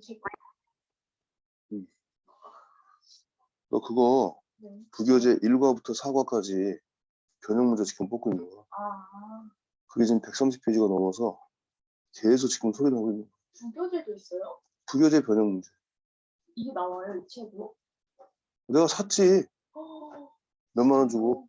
책. 너 그거 네. 부교재 1과부터 4과까지 변형 문제 지금 뽑고 있는 거야. 아, 그게 지금 130페이지가 넘어서 계속 지금 소리 나고 있는 거야. 부교재도 있어요? 부교재 변형 문제. 이게 나와요, 이 책으로? 내가 샀지. 어, 몇만 원 주고.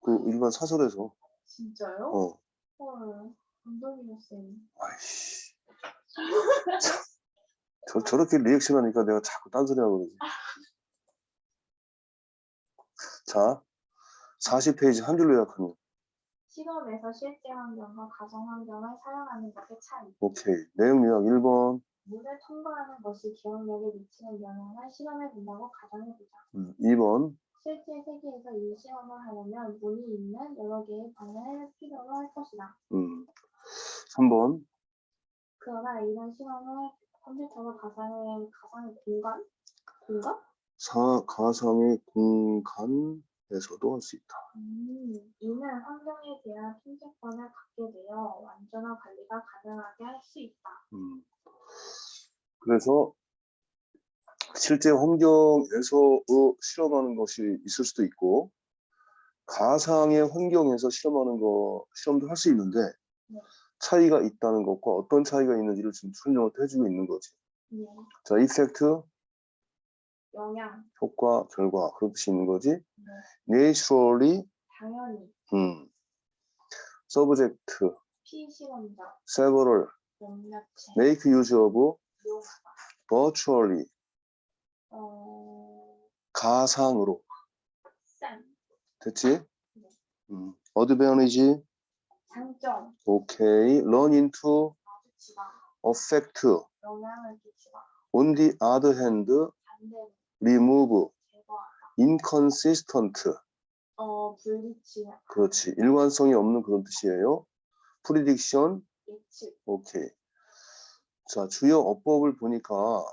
그 일반 사설에서. 진짜요? 어. 헐, 감동이었어요. 아이씨. 저, 저렇게 리액션 하니까 내가 자꾸 딴소리 하고 그러지. 자, 40페이지 한 줄로 요약하면. 실험에서 실제 환경과 가정 환경을 사용하는 것의 차이. 오케이. 내용 요약 1번. 물을 통과하는 것이 기억력에 미치는 영향을 실험해 본다고 가정해보자. 음, 2번. 실제 세계에서 이 실험을 하려면 문이 있는 여러 개의 방을 필요로 할 것이다. 음, 3번. 그러나 이런 실험을 컴퓨터가 가상의 가상의 공간 공간? 사, 가상의 공간에서도 할 수 있다. 음, 이는 환경에 대한 통제권을 갖게 되어 완전한 관리가 가능하게 할 수 있다. 음. 그래서 실제 환경에서 어, 실험하는 것이 있을 수도 있고 가상의 환경에서 실험하는 거 실험도 할 수 있는데 네. 차이가 있다는 것과 어떤 차이가 있는지를 지금 설명을 해주고 있는 거지. 네, 자, 이펙트, 영향, 효과, 결과. 뜻이 있는 거지. 네, naturally, 당연히. 음, subject, 피실험자, several, 몇몇체, make use of, 이용하다. virtually, 어, 가상으로. 쌤, 됐지? 네. 음, advantage, 장점, 오케이, run into, 마주치다, affect, 영향을 끼치다, on the other hand, 반대로 remove, 제거하다, inconsistent. 어, 불리치, 그렇지. 일관성이 없는 그런 뜻이에요. prediction, 예측, 오케이. 자, 주요 어법을 보니까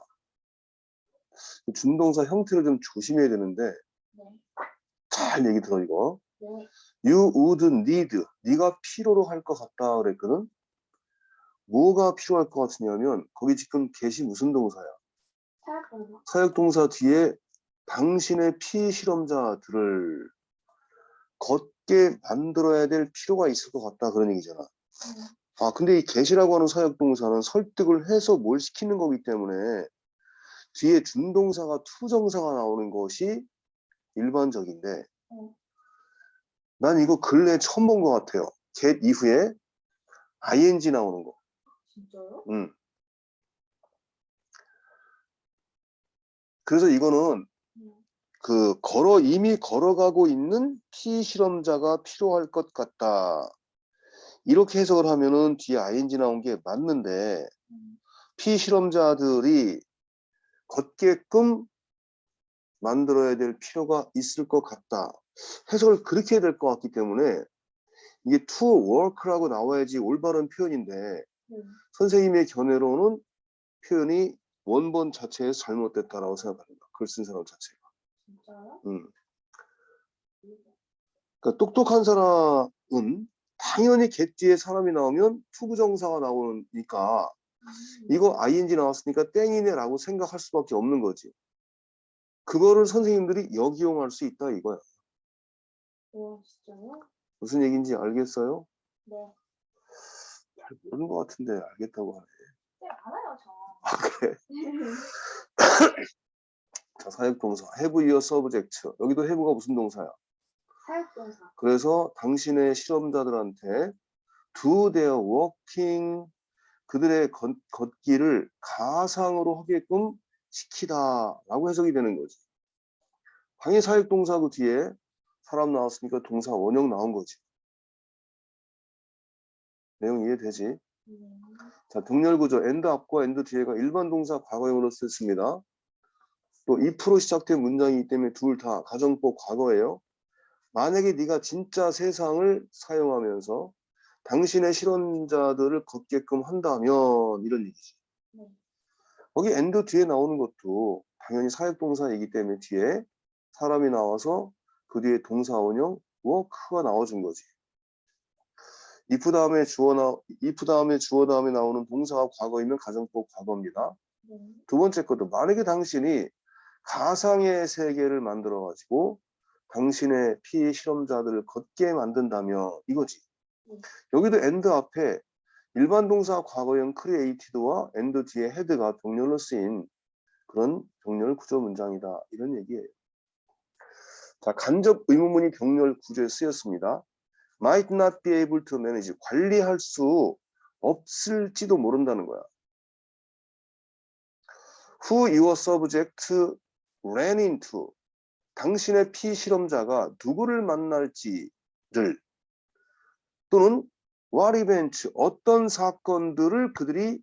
이 준동사 형태를 좀 조심해야 되는데 네, 잘 얘기 들어 이거. 네, You would need. 네가 필요로 할 것 같다 그랬거든. 뭐가 필요할 것 같으냐면 거기 지금 get이 무슨 동사야? 사역동사, 뒤에 당신의 피실험자들을 걷게 만들어야 될 필요가 있을 것 같다 그런 얘기잖아. 음, 아, 근데 이 get이라고 하는 사역동사는 설득을 해서 뭘 시키는 거기 때문에 뒤에 준동사가 투정사가 나오는 것이 일반적인데 음. 난 이거 근래에 처음 본 것 같아요. get 이후에 ing 나오는 거. 진짜요? 음. 그래서 이거는 음, 그 걸어 이미 걸어가고 있는 피실험자가 필요할 것 같다. 이렇게 해석을 하면은 뒤에 ing 나온 게 맞는데 음, 피실험자들이 걷게끔 만들어야 될 필요가 있을 것 같다. 해석을 그렇게 해야 될 것 같기 때문에 이게 to work라고 나와야지 올바른 표현인데 네, 선생님의 견해로는 표현이 원본 자체에서 잘못됐다라고 생각합니다. 글 쓴 사람 자체가. 진짜요? 음. 그러니까 똑똑한 사람은 당연히 get 뒤에 사람이 나오면 투부정사가 나오니까 음, 이거 ing 나왔으니까 땡이네라고 생각할 수밖에 없는 거지. 그거를 선생님들이 역이용할 수 있다 이거야. 와, 진짜요? 무슨 얘기인지 알겠어요? 네, 잘 모르는 것 같은데 알겠다고 하네. 네, 알아요, 저. 아, 그래. 자, 사역동사. have your subject. 여기도 have가 무슨 동사야? 사역동사, 그래서 당신의 실험자들한테 do their walking 그들의 걷, 걷기를 가상으로 하게끔 시키다라고 해석이 되는 거지. 당연히 사역동사 그 뒤에 사람 나왔으니까 동사 원형 나온 거지. 내용 이해되지? 음, 자, 등렬 구조 and 앞과 and 뒤에가 일반 동사 과거형으로 쓰였습니다. 또 if로 시작된 문장이기 때문에 둘 다 가정법 과거예요. 만약에 네가 진짜 세상을 사용하면서 당신의 실험자들을 걷게끔 한다면 이런 얘기지. 네, 거기 and 뒤에 나오는 것도 당연히 사역동사이기 때문에 뒤에 사람이 나와서 그 뒤에 동사 원형 work가 나와준 거지. if 다음에 주어 나 if 다음에 주어 다음에 나오는 동사가 과거이면 가정법 과거입니다. 네. 두 번째 것도 만약에 당신이 가상의 세계를 만들어 가지고 당신의 피해 실험자들을 걷게 만든다면 이거지. 네. 여기도 end 앞에 일반 동사 과거형 created와 end 뒤에 had가 병렬로 쓰인 그런 병렬 구조 문장이다. 이런 얘기예요. 자, 간접 의문문이 병렬 구조에 쓰였습니다. might not be able to manage 관리할 수 없을지도 모른다는 거야. who your subject ran into 당신의 피실험자가 누구를 만날지를 또는 what events 어떤 사건들을 그들이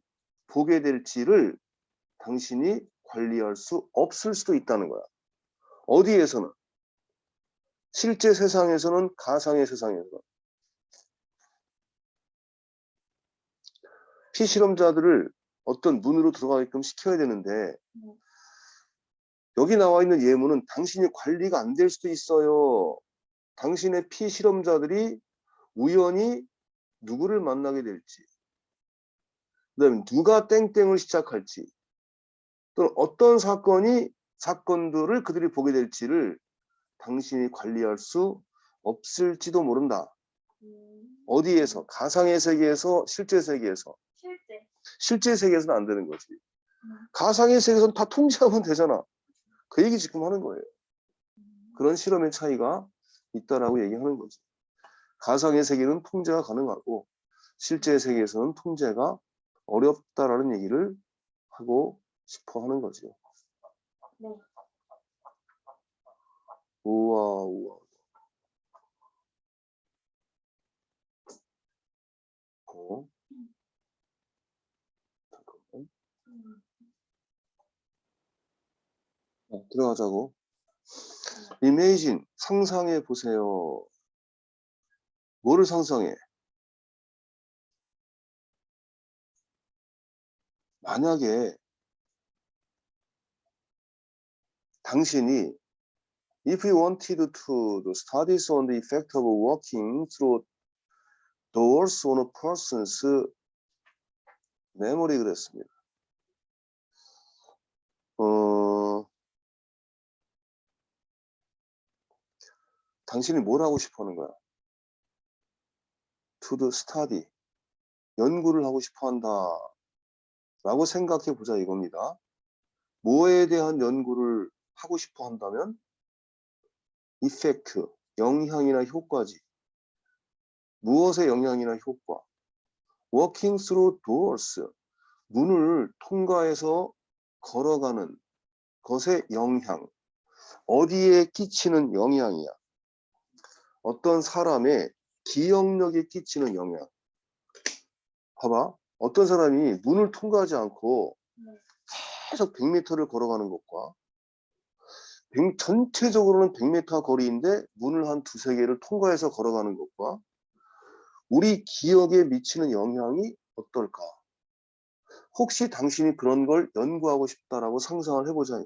보게 될지를 당신이 관리할 수 없을 수도 있다는 거야. 어디에서는 실제 세상에서는 가상의 세상에서 피실험자들을 어떤 문으로 들어가게끔 시켜야 되는데 네. 여기 나와 있는 예문은 당신이 관리가 안 될 수도 있어요. 당신의 피실험자들이 우연히 누구를 만나게 될지 그 다음에 누가 땡땡을 시작할지 또는 어떤 사건이 사건들을 그들이 보게 될지를 당신이 관리할 수 없을지도 모른다. 음, 어디에서? 가상의 세계에서, 실제 세계에서. 실제. 실제 세계에서는 안 되는 거지. 음. 가상의 세계에서는 다 통제하면 되잖아. 그 얘기 지금 하는 거예요. 음, 그런 실험의 차이가 있다라고 얘기하는 거지. 가상의 세계는 통제가 가능하고 실제 세계에서는 통제가 어렵다라는 얘기를 하고 싶어 하는 거죠. 네. 우와, 우와. 어? 잠깐만. 음, 어, 들어가자고. 이메이진 상상해 보세요. 뭐를 상상해? 만약에 당신이 if you wanted to studies on the effect of walking through doors on a person's memory 그랬습니다. 어, 당신이 뭘 하고 싶어 하는 거야? to do study. 연구를 하고 싶어 한다. 라고 생각해 보자 이겁니다. 뭐에 대한 연구를 하고 싶어 한다면 이펙트, 영향이나 효과지. 무엇의 영향이나 효과? walking through doors, 문을 통과해서 걸어가는 것의 영향. 어디에 끼치는 영향이야? 어떤 사람의 기억력에 끼치는 영향. 봐봐. 어떤 사람이 문을 통과하지 않고 네. 계속 100m를 걸어가는 것과 100 전체적으로는 100m 거리인데 문을 한 두세 개를 통과해서 걸어가는 것과 우리 기억에 미치는 영향이 어떨까? 혹시 당신이 그런 걸 연구하고 싶다라고 상상을 해보자.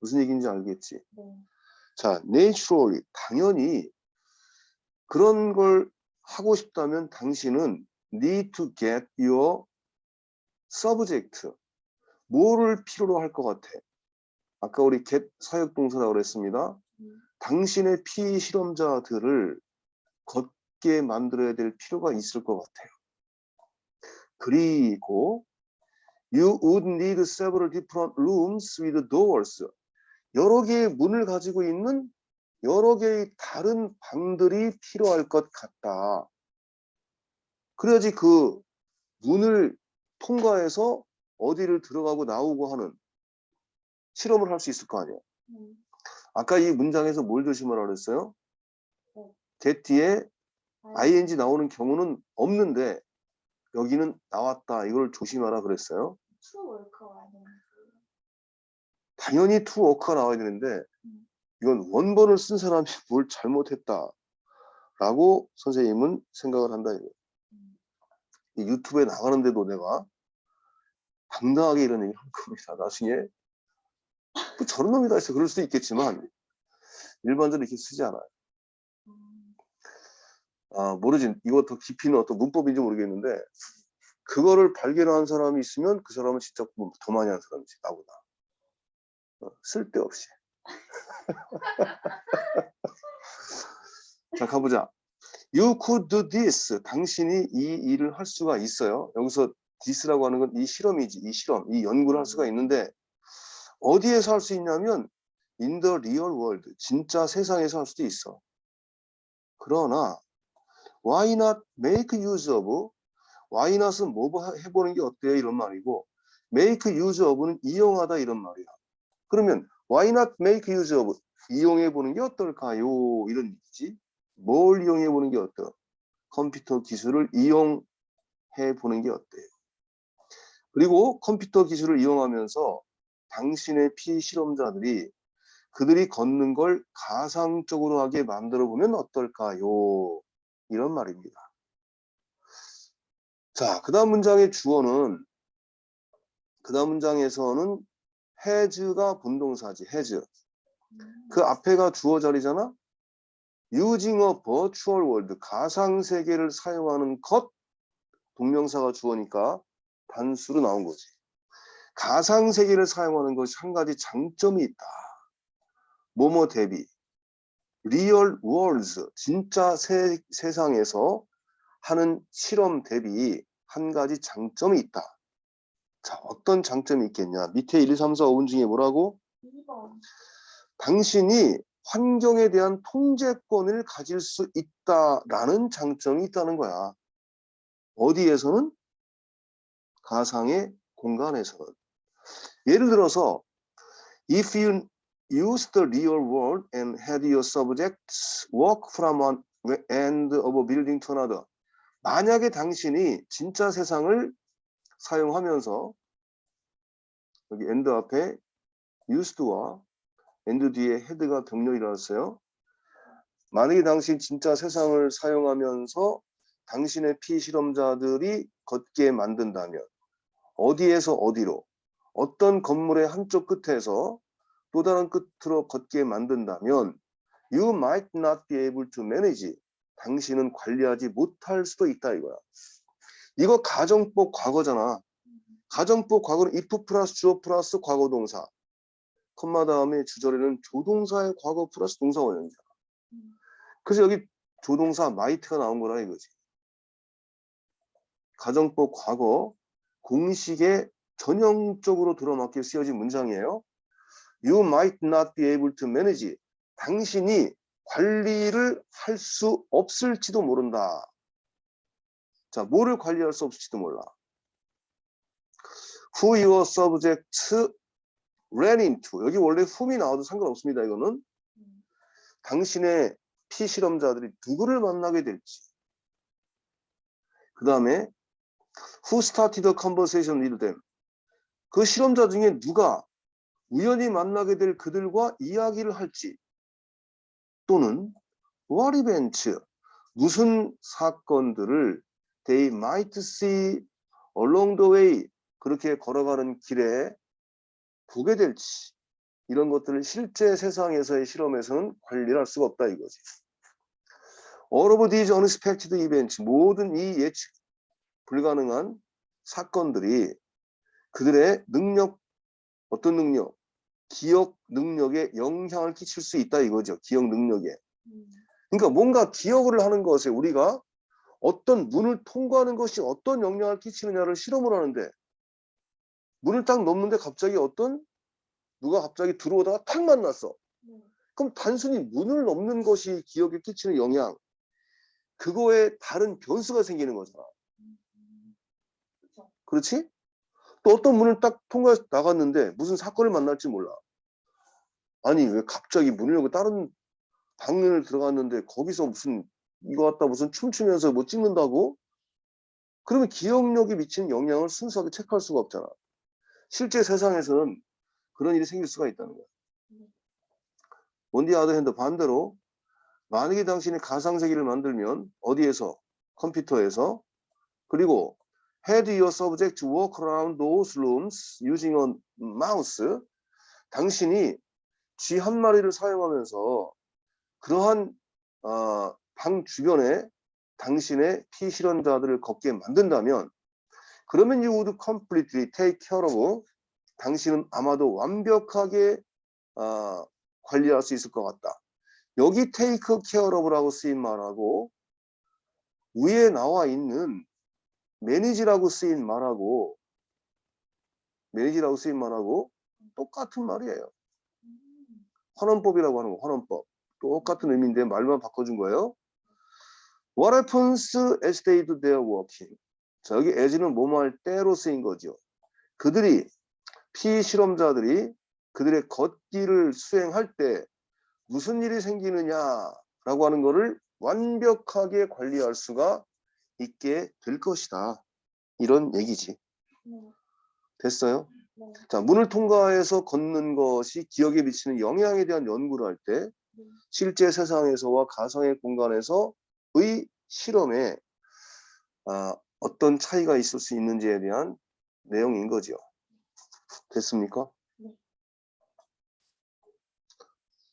무슨 얘기인지 알겠지? 네. 자, naturally, 당연히 그런 걸 하고 싶다면 당신은 need to get your subject. 뭐를 필요로 할 것 같아? 아까 우리 get 사역 동사라고 그랬습니다. 음, 당신의 피실험자들을 걷게 만들어야 될 필요가 있을 것 같아요. 그리고 you would need several different rooms with doors. 여러 개의 문을 가지고 있는 여러 개의 다른 방들이 필요할 것 같다. 그래야지 그 문을 통과해서 어디를 들어가고 나오고 하는 실험을 할 수 있을 거 아니에요. 음, 아까 이 문장에서 뭘 조심하라 그랬어요? 네. get 뒤에 아이, ing 나오는 경우는 없는데 여기는 나왔다. 이걸 조심하라 그랬어요. 투 당연히 to work가 나와야 되는데 음. 이건 원본을 쓴 사람이 뭘 잘못했다. 라고 선생님은 생각을 한다. 음, 이 유튜브에 나가는데도 내가 당당하게 이런 얘기를 한 겁니다. 나중에 뭐 저런 놈이 다 있어. 그럴 수도 있겠지만 일반적으로 이렇게 쓰지 않아요. 음, 아 모르지 이거 더 깊이는 어떤 문법인지 모르겠는데 그거를 발견한 사람이 있으면 그 사람은 진짜 뭐더 많이 한 사람이지 나보다. 어, 쓸데없이. 자 가보자. You could do this. 당신이 이 일을 할 수가 있어요. 여기서 this라고 하는 건 이 실험이지 이 실험. 이 연구를 할 수가 있는데 어디에서 할 수 있냐면 the real world 진짜 세상에서 할 수도 있어. 그러나 why not make use of why not은 뭐 해보는 게 어때요 이런 말이고 make use of는 이용하다 이런 말이야. 그러면 why not make use of 이용해 보는 게 어떨까요? 이런 얘기지. 뭘 이용해 보는 게 어때요 컴퓨터 기술을 이용해 보는 게 어때요 그리고 컴퓨터 기술을 이용하면서 당신의 피실험자들이 그들이 걷는 걸 가상적으로 하게 만들어 보면 어떨까요? 이런 말입니다. 자, 그 다음 문장의 주어는 그 다음 문장에서는 has가 본동사지, has. 그 앞에가 주어 자리잖아? using a virtual world, 가상 세계를 사용하는 것, 동명사가 주어니까 단수로 나온 거지. 가상 세계를 사용하는 것이 한 가지 장점이 있다. 뭐뭐 대비. 리얼 월즈, 진짜 세, 세상에서 하는 실험 대비 한 가지 장점이 있다. 자, 어떤 장점이 있겠냐? 밑에 1, 2, 3, 4, 5분 중에 뭐라고? 2번. 당신이 환경에 대한 통제권을 가질 수 있다라는 장점이 있다는 거야. 어디에서는? 가상의 공간에서는. 예를 들어서 if you use the real world and had your subjects walk from one end of a building to another. 만약에 당신이 진짜 세상을 사용하면서 여기 end 앞에 used와 end 뒤에 head가 병렬이 일어났어요. 만약에 당신 진짜 세상을 사용하면서 당신의 피실험자들이 걷게 만든다면 어디에서 어디로 어떤 건물의 한쪽 끝에서 또 다른 끝으로 걷게 만든다면 you might not be able to manage 당신은 관리하지 못할 수도 있다 이거야. 이거 가정법 과거잖아. 가정법 과거는 if 플러스 주어 플러스 과거 동사. 컴마 다음에 주절에는 조동사의 과거 플러스 동사 원형이잖아. 그래서 여기 조동사 might가 나온 거라 이거지. 가정법 과거 공식에 전형적으로 들어맞게 쓰여진 문장이에요. You might not be able to manage. 당신이 관리를 할 수 없을지도 모른다. 자, 뭐를 관리할 수 없을지도 몰라. Who your subject ran into. 여기 원래 whom이 나와도 상관없습니다. 이거는 음. 당신의 피실험자들이 누구를 만나게 될지. 그 다음에 who started the conversation with them. 그 실험자 중에 누가 우연히 만나게 될 그들과 이야기를 할지 또는 what events 무슨 사건들을 they might see along the way 그렇게 걸어가는 길에 보게 될지 이런 것들을 실제 세상에서의 실험에서는 관리를 할 수가 없다 이거지. All of these unexpected events 모든 이 예측 불가능한 사건들이 그들의 능력, 어떤 능력, 기억 능력에 영향을 끼칠 수 있다 이거죠. 기억 능력에. 음. 그러니까 뭔가 기억을 하는 것에 우리가 어떤 문을 통과하는 것이 어떤 영향을 끼치느냐를 실험을 하는데 문을 딱 넘는데 갑자기 어떤 누가 갑자기 들어오다가 탁 만났어. 네. 그럼 단순히 문을 넘는 것이 기억에 끼치는 영향 그거에 다른 변수가 생기는 거잖아. 음. 그렇지? 또 어떤 문을 딱 통과해서 나갔는데 무슨 사건을 만날지 몰라. 아니 왜 갑자기 문을 열고 다른 방면을 들어갔는데 거기서 무슨 이거 갖다 무슨 춤추면서 뭐 찍는다고? 그러면 기억력이 미치는 영향을 순수하게 체크할 수가 없잖아. 실제 세상에서는 그런 일이 생길 수가 있다는 거야. 네. 원디 아더핸드 반대로 만약에 당신이 가상세계를 만들면 어디에서? 컴퓨터에서 그리고 had your subject walk around those rooms using a mouse 당신이 쥐 한 마리를 사용하면서 그러한 어, 방 주변에 당신의 피실현자들을 걷게 만든다면 그러면 you would completely take care of 당신은 아마도 완벽하게 아, 관리할 수 있을 것 같다. 여기 take care of라고 쓰인 말하고 위에 나와 있는 manage라고 쓰인 말하고 manage라고 쓰인 말하고 똑같은 말이에요. 음, 환원법이라고 하는 거, 환원법. 똑같은 의미인데 말만 바꿔준 거예요. What happens as they do their working? 자, 여기 as는 뭐뭐 할 때로 쓰인 거죠. 그들이, 피실험자들이 그들의 걷기를 수행할 때 무슨 일이 생기느냐라고 하는 거를 완벽하게 관리할 수가 있게 될 것이다. 이런 얘기지. 네, 됐어요? 네, 자, 문을 통과해서 걷는 것이 기억에 미치는 영향에 대한 연구를 할때 네. 실제 세상에서와 가상의 공간에서의 실험에 아, 어떤 차이가 있을 수 있는지에 대한 내용인 거죠. 됐습니까?